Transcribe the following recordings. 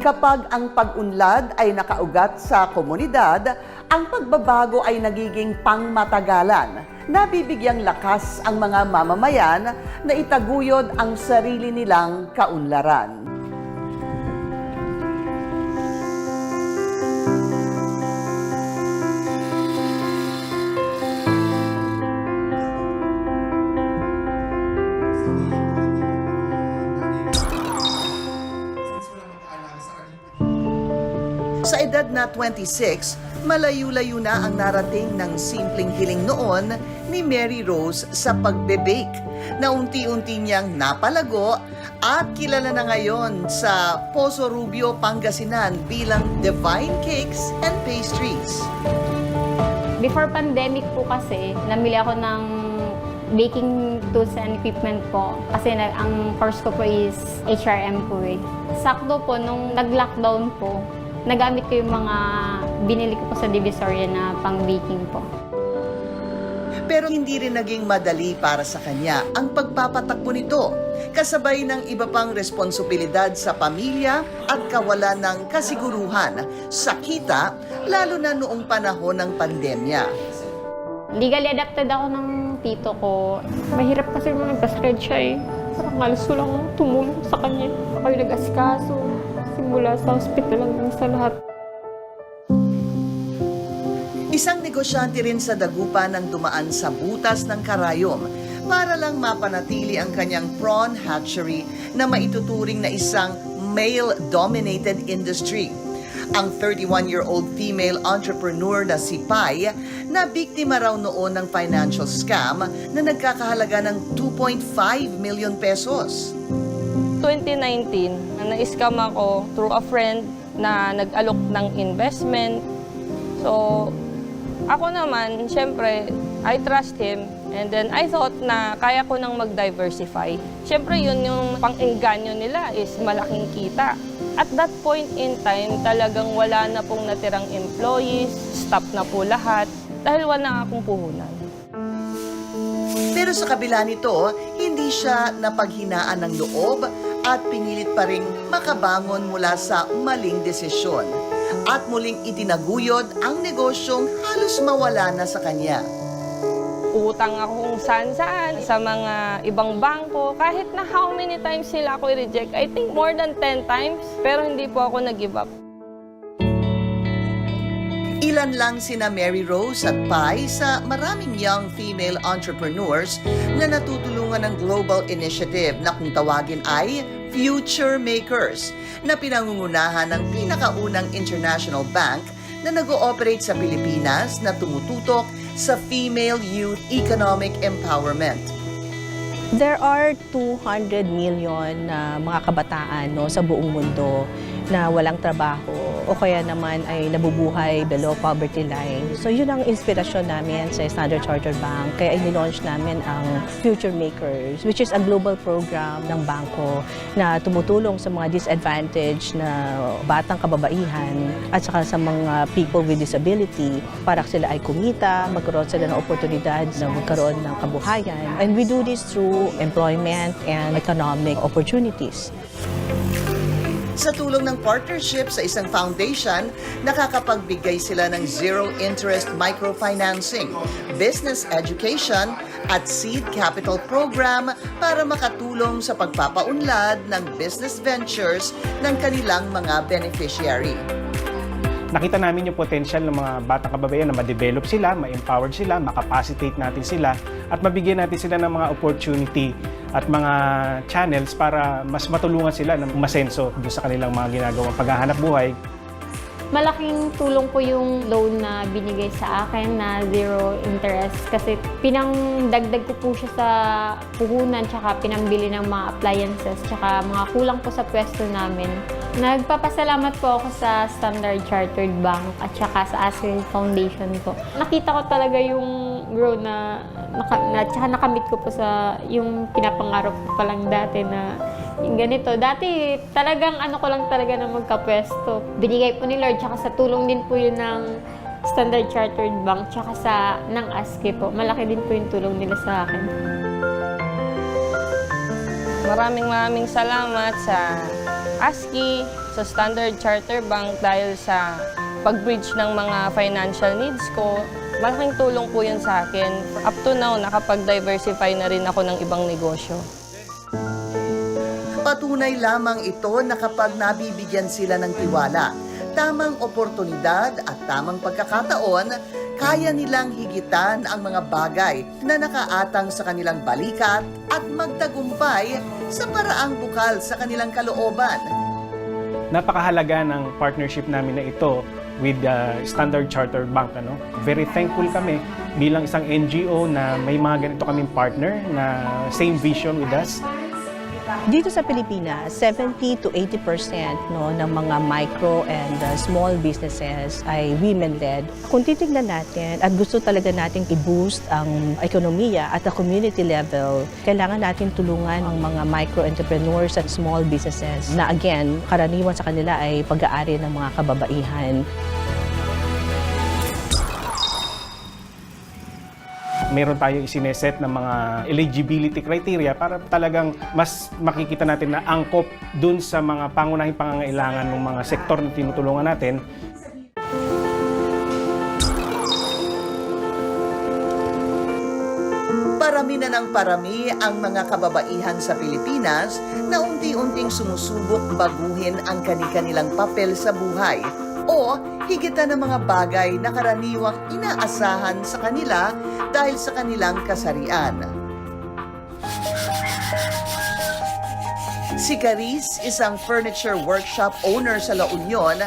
Kapag ang pag-unlad ay nakaugat sa komunidad, ang pagbabago ay nagiging pangmatagalan. Nabibigyang lakas ang mga mamamayan na itaguyod ang sarili nilang kaunlaran. Sa edad na 26, malayo-layo na ang narating ng simpleng hiling noon ni Mary Rose sa pagbe-bake na unti-unti niyang napalago at kilala na ngayon sa Poso Rubio, Pangasinan bilang Divine Cakes and Pastries. Before pandemic po kasi, namili ako ng baking tools and equipment po. Kasi ang course ko po is HRM po eh. Sakto po, nung nag-lockdown po, nagamit ko yung mga binili ko po sa Divisoria na pang baking po. Pero hindi rin naging madali para sa kanya ang pagpapatakbo nito, kasabay ng iba pang responsibilidad sa pamilya at kawalan ng kasiguruhan sa kita, lalo na noong panahon ng pandemya. Legally adapted ako ng tito ko. Mahirap kasi mo nagpa-spread siya eh. Parang halos lang tumulong sa kanya. Ako yung nag-asikaso. Simula sa hospital hanggang sa lahat. Isang negosyante rin sa Dagupan ang dumaan sa butas ng karayom para lang mapanatili ang kanyang prawn hatchery na maituturing na isang male-dominated industry. Ang 31-year-old female entrepreneur na si Pai na biktima raw noon ng financial scam na nagkakahalaga ng 2.5 million pesos. 2019, na na-scam ako through a friend na nag-alok ng investment. So, ako naman, syempre, I trust him. And then I thought na kaya ko nang mag-diversify. Syempre, yun yung pang-engganyo nila is malaking kita. At that point in time, talagang wala na pong natirang employees, stop na po lahat, dahil wala akong puhunan. Pero sa kabila nito, hindi siya napaghinaan ng loob at pinilit pa ring makabangon mula sa maling desisyon. At muling itinaguyod ang negosyong halos mawala na sa kanya. utang ako kung saan-saan sa mga ibang bangko. Kahit na how many times sila ako i-reject, I think more than 10 times, pero hindi po ako nag-give up. Ilan lang sina Mary Rose at Pai sa maraming young female entrepreneurs na natutulungan ng global initiative na kung tawagin ay Future Makers na pinangungunahan ng pinakaunang international bank na nag-ooperate sa Pilipinas na tumututok sa female youth economic empowerment. There are 200 million na mga kabataan no, sa buong mundo na walang trabaho o kaya naman ay nabubuhay below poverty line. So yun ang inspirasyon namin sa Standard Chartered Bank. Kaya in-launch namin ang Future Makers, which is a global program ng bangko na tumutulong sa mga disadvantaged na batang kababaihan at saka sa mga people with disability para sila ay kumita, magkaroon sila ng oportunidad na magkaroon ng kabuhayan. And we do this through employment and economic opportunities. Sa tulong ng partnership sa isang foundation, nakakapagbigay sila ng zero-interest microfinancing, business education, at seed capital program para makatulong sa pagpapaunlad ng business ventures ng kanilang mga beneficiary. nakita namin yung potential ng mga batang kababayan na ma-develop sila, ma-empowered sila, makapacitate natin sila, at mabigyan natin sila ng mga opportunity at mga channels para mas matulungan sila na masenso doon sa kanilang mga ginagawang paghahanap buhay. Malaking tulong po yung loan na binigay sa akin na zero interest kasi pinangdagdag ko po siya sa puhunan tsaka pinambili ng mga appliances tsaka mga kulang po sa pwesto namin. Nagpapasalamat po ako sa Standard Chartered Bank at tsaka sa Aswin Foundation po. Nakita ko talaga yung grow na, naka, na tsaka nakamit ko po sa yung pinapangarap ko pa lang dati na yung ganito. Dati talagang ano ko lang talaga na magkapwesto. Binigay po ni Lord tsaka sa tulong din po yun ng Standard Chartered Bank tsaka sa ng ASCII po. Malaki din po yung tulong nila sa akin. Maraming maraming salamat sa ASCII, sa Standard Charter Bank dahil sa pag-bridge ng mga financial needs ko. Malaking tulong po yun sa akin. Up to now, nakapag-diversify na rin ako ng ibang negosyo. Patunay lamang ito na kapag nabibigyan sila ng tiwala, tamang oportunidad at tamang pagkakataon, kaya nilang higitan ang mga bagay na nakaatang sa kanilang balikat at magtagumpay sa paraang bukal sa kanilang kalooban. Napakahalaga ng partnership namin na ito with uh, Standard Chartered Bank. Ano? Very thankful kami bilang isang NGO na may mga ganito kaming partner na same vision with us. Dito sa Pilipinas, 70 to 80% no, ng mga micro and uh, small businesses ay women-led. Kung titignan natin at gusto talaga nating i-boost ang ekonomiya at the community level, kailangan natin tulungan ang mga micro entrepreneurs at small businesses na again, karaniwan sa kanila ay pag-aari ng mga kababaihan. Meron tayo isineset ng mga eligibility criteria para talagang mas makikita natin na angkop dun sa mga pangunahing pangangailangan ng mga sektor na tinutulungan natin. Parami na ng parami ang mga kababaihan sa Pilipinas na unti-unting sumusubok baguhin ang kani-kanilang papel sa buhay o higitan ng mga bagay na karaniwang inaasahan sa kanila dahil sa kanilang kasarian. Si Caris, isang furniture workshop owner sa La Union,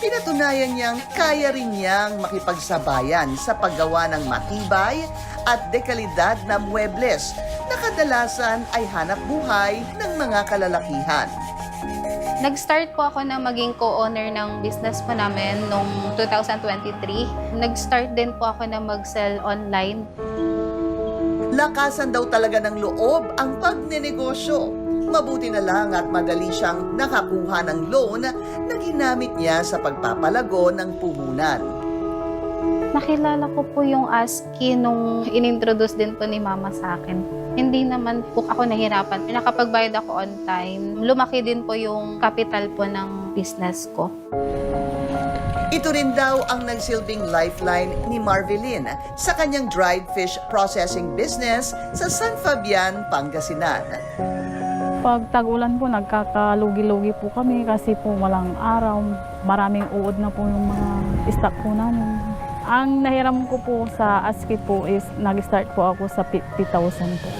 pinatunayan niyang kaya rin niyang makipagsabayan sa paggawa ng matibay at dekalidad na muebles na kadalasan ay hanap buhay ng mga kalalakihan. Nag-start po ako na maging co-owner ng business po namin noong 2023. Nag-start din po ako na mag-sell online. Lakasan daw talaga ng loob ang pagnenegosyo. Mabuti na lang at madali siyang nakakuha ng loan na ginamit niya sa pagpapalago ng puhunan. Nakilala ko po yung ASCII nung inintroduce din po ni Mama sa akin. Hindi naman po ako nahirapan. Nakapagbayad ako on time. Lumaki din po yung capital po ng business ko. Ito rin daw ang nagsilbing lifeline ni Marvelin sa kanyang dried fish processing business sa San Fabian, Pangasinan. Pag tag-ulan po, nagkakalugi-lugi po kami kasi po walang araw. Maraming uod na po yung mga stock po namin. Ang nahiram ko po sa ASCII po is nag-start po ako sa 50,000 po.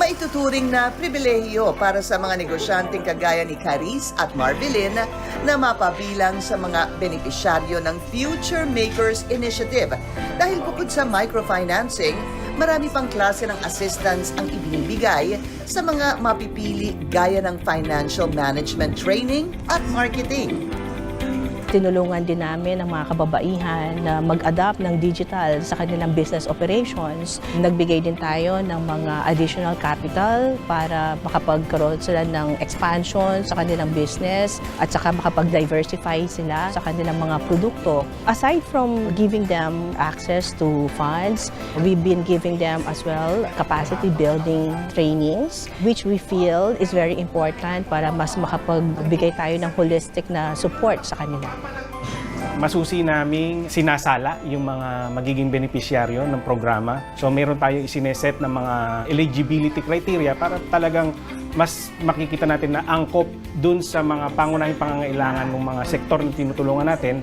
Maituturing na pribilehiyo para sa mga negosyanteng kagaya ni Caris at Marvelin na mapabilang sa mga benepisyaryo ng Future Makers Initiative dahil bukod sa microfinancing, marami pang klase ng assistance ang ibinibigay sa mga mapipili gaya ng financial management training at marketing. Tinulungan din namin ang mga kababaihan na mag-adapt ng digital sa kanilang business operations. Nagbigay din tayo ng mga additional capital para makapagkaroon sila ng expansion sa kanilang business at saka makapag-diversify sila sa kanilang mga produkto. Aside from giving them access to funds, we've been giving them as well capacity building trainings which we feel is very important para mas makapagbigay tayo ng holistic na support sa kanila. Masusi naming sinasala yung mga magiging benepisyaryo ng programa. So meron tayong isineset ng mga eligibility criteria para talagang mas makikita natin na angkop dun sa mga pangunahing pangangailangan ng mga sektor na tinutulungan natin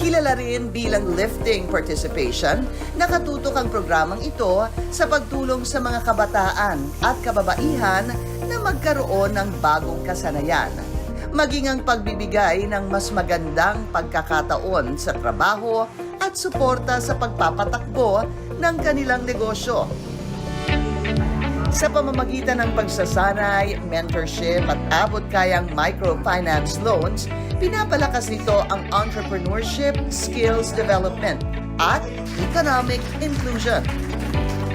Kilala rin bilang lifting participation, nakatutok ang programang ito sa pagtulong sa mga kabataan at kababaihan na magkaroon ng bagong kasanayan. Maging ang pagbibigay ng mas magandang pagkakataon sa trabaho at suporta sa pagpapatakbo ng kanilang negosyo. Sa pamamagitan ng pagsasanay, mentorship at abot kayang microfinance loans, pinapalakas nito ang entrepreneurship, skills development at economic inclusion.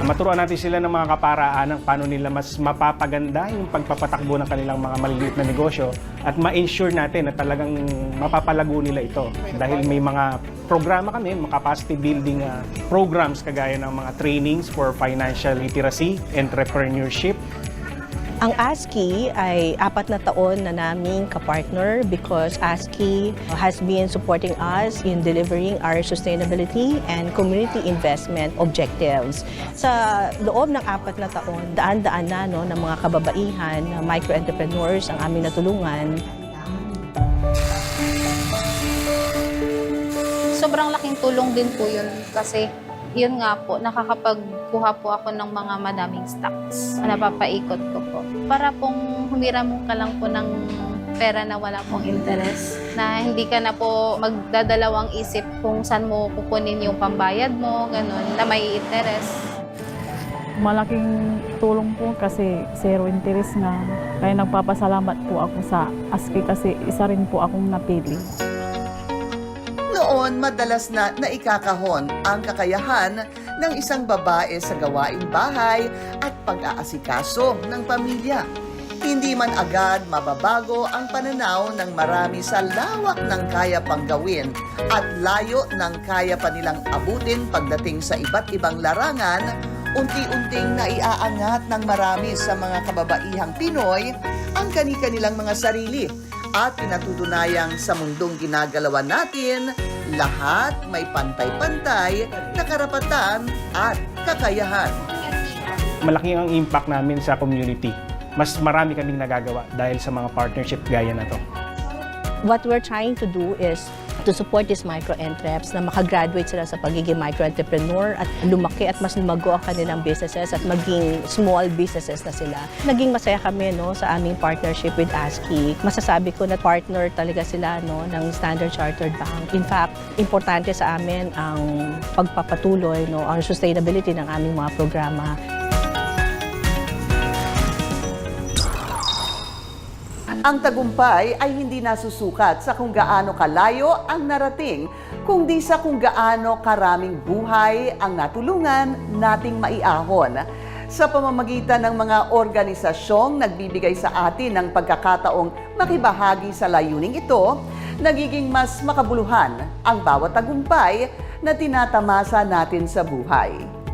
Maturuan natin sila ng mga kaparaan ng paano nila mas mapapaganda yung pagpapatakbo ng kanilang mga maliliit na negosyo at ma-ensure natin na talagang mapapalago nila ito. Dahil may mga programa kami, mga capacity building uh, programs kagaya ng mga trainings for financial literacy, entrepreneurship, Ang ASCII ay apat na taon na naming kapartner because ASCII has been supporting us in delivering our sustainability and community investment objectives. Sa loob ng apat na taon, daan-daan na no, ng mga kababaihan, micro-entrepreneurs ang aming natulungan Sobrang laking tulong din po yun kasi yun nga po, nakakapagkuha po ako ng mga madaming stocks na napapaikot ko po. Para pong humiram ka lang po ng pera na wala pong interest, na hindi ka na po magdadalawang isip kung saan mo kukunin yung pambayad mo, ganun, na may interest. Malaking tulong po kasi zero interest nga. Kaya nagpapasalamat po ako sa ASCII kasi isa rin po akong napili. Noon, madalas na naikakahon ang kakayahan ng isang babae sa gawaing bahay at pag-aasikaso ng pamilya. Hindi man agad mababago ang pananaw ng marami sa lawak ng kaya pang gawin at layo ng kaya pa nilang abutin pagdating sa iba't ibang larangan, unti-unting naiaangat ng marami sa mga kababaihang Pinoy ang kani-kanilang mga sarili at pinatutunayang sa mundong ginagalawan natin, lahat may pantay-pantay na karapatan at kakayahan. Malaki ang impact namin sa community. Mas marami kaming nagagawa dahil sa mga partnership gaya na to. what we're trying to do is to support these micro-entreps na makagraduate sila sa pagiging micro-entrepreneur at lumaki at mas lumago ang kanilang businesses at maging small businesses na sila. Naging masaya kami no, sa aming partnership with ASCII. Masasabi ko na partner talaga sila no, ng Standard Chartered Bank. In fact, importante sa amin ang pagpapatuloy, no, ang sustainability ng aming mga programa. Ang tagumpay ay hindi nasusukat sa kung gaano kalayo ang narating, kundi sa kung gaano karaming buhay ang natulungan nating maiahon. Sa pamamagitan ng mga organisasyong nagbibigay sa atin ng pagkakataong makibahagi sa layuning ito, nagiging mas makabuluhan ang bawat tagumpay na tinatamasa natin sa buhay.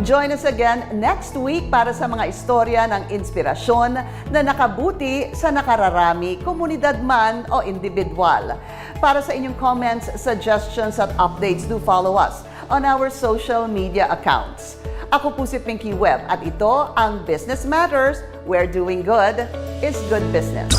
Join us again next week para sa mga istorya ng inspirasyon na nakabuti sa nakararami, komunidad man o individual. Para sa inyong comments, suggestions at updates, do follow us on our social media accounts. Ako po si Pinky Webb at ito ang Business Matters, where doing good is good business.